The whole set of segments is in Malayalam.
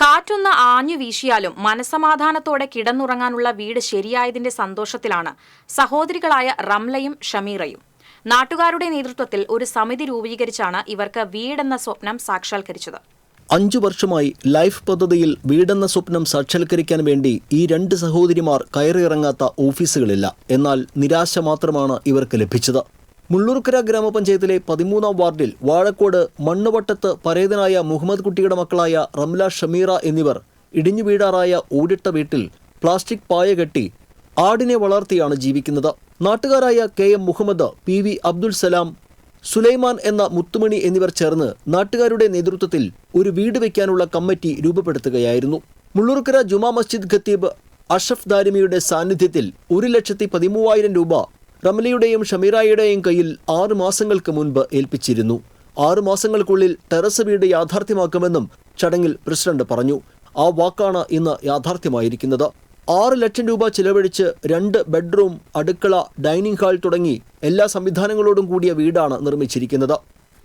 കാറ്റൊന്ന് ആഞ്ഞു വീശിയാലും മനസമാധാനത്തോടെ കിടന്നുറങ്ങാനുള്ള വീട് ശരിയായതിന്റെ സന്തോഷത്തിലാണ് സഹോദരികളായ റംലയും ഷമീറയും. നാട്ടുകാരുടെ നേതൃത്വത്തിൽ ഒരു സമിതി രൂപീകരിച്ചാണ് ഇവർക്ക് വീടെന്ന സ്വപ്നം സാക്ഷാത്കരിച്ചത്. അഞ്ചു വർഷമായി ലൈഫ് പദ്ധതിയിൽ വീടെന്ന സ്വപ്നം സാക്ഷാത്കരിക്കാൻ വേണ്ടി ഈ രണ്ട് സഹോദരിമാർ കയറിയിറങ്ങാത്ത ഓഫീസുകളില്ല. എന്നാൽ നിരാശ മാത്രമാണ് ഇവർക്ക് ലഭിച്ചത്. മുള്ളൂർക്കര ഗ്രാമപഞ്ചായത്തിലെ പതിമൂന്നാം വാർഡിൽ വാഴക്കോട് മണ്ണുവട്ടത്ത് പരേതനായ മുഹമ്മദ് കുട്ടിയുടെ മക്കളായ റംല ഷമീറ എന്നിവർ ഇടിഞ്ഞു വീടാറായ ഓടിട്ട വീട്ടിൽ പ്ലാസ്റ്റിക് പായ കെട്ടി ആടിനെ വളർത്തിയാണ് ജീവിക്കുന്നത്. നാട്ടുകാരായ K M Muhammad P V Abdul Salam Sulaiman എന്ന മുത്തുമണി എന്നിവർ ചേർന്ന് നാട്ടുകാരുടെ നേതൃത്വത്തിൽ ഒരു വീട് വയ്ക്കാനുള്ള കമ്മിറ്റി രൂപപ്പെടുത്തുകയായിരുന്നു. മുള്ളൂർക്കര ജുമാ മസ്ജിദ് ഖത്തീബ് അഷഫ് ദാരിമിയുടെ സാന്നിധ്യത്തിൽ ഒരു ലക്ഷത്തി പതിമൂവായിരം രൂപ റമലയുടെയും ഷമീറായുടെയും കയ്യിൽ ആറു മാസങ്ങൾക്ക് മുൻപ് ഏൽപ്പിച്ചിരുന്നു. ആറു മാസങ്ങൾക്കുള്ളിൽ ടെറസ് വീട് യാഥാർത്ഥ്യമാക്കുമെന്നും ചടങ്ങിൽ പ്രസിഡന്റ് പറഞ്ഞു. ആ വാക്കാണ് ഇന്ന് യാഥാർത്ഥ്യമായിരിക്കുന്നത്. ആറ് ലക്ഷം രൂപ ചിലവഴിച്ച് രണ്ട് ബെഡ്റൂം അടുക്കള ഡൈനിങ് ഹാൾ തുടങ്ങി എല്ലാ സംവിധാനങ്ങളോടും കൂടിയ വീടാണ് നിർമ്മിച്ചിരിക്കുന്നത്.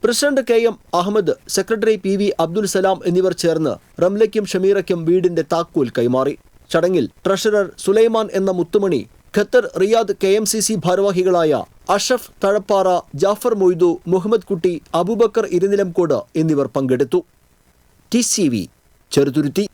President K M Ahmed secretary P V Abdul Salam എന്നിവർ ചേർന്ന് റംലയ്ക്കും ഷമീറയ്ക്കും വീടിന്റെ താക്കോൽ കൈമാറി. ചടങ്ങിൽ ട്രഷറർ സുലൈമാൻ എന്ന Muthumani Qatar Riyadh K M C C ഭാരവാഹികളായ അഷഫ് തഴപ്പാറ ജാഫർ മൊയ്തു മുഹമ്മദ് കുട്ടി അബൂബക്കർ ഇരുനിലംകോട് എന്നിവർ പങ്കെടുത്തു. T C V Cheruthuruthy.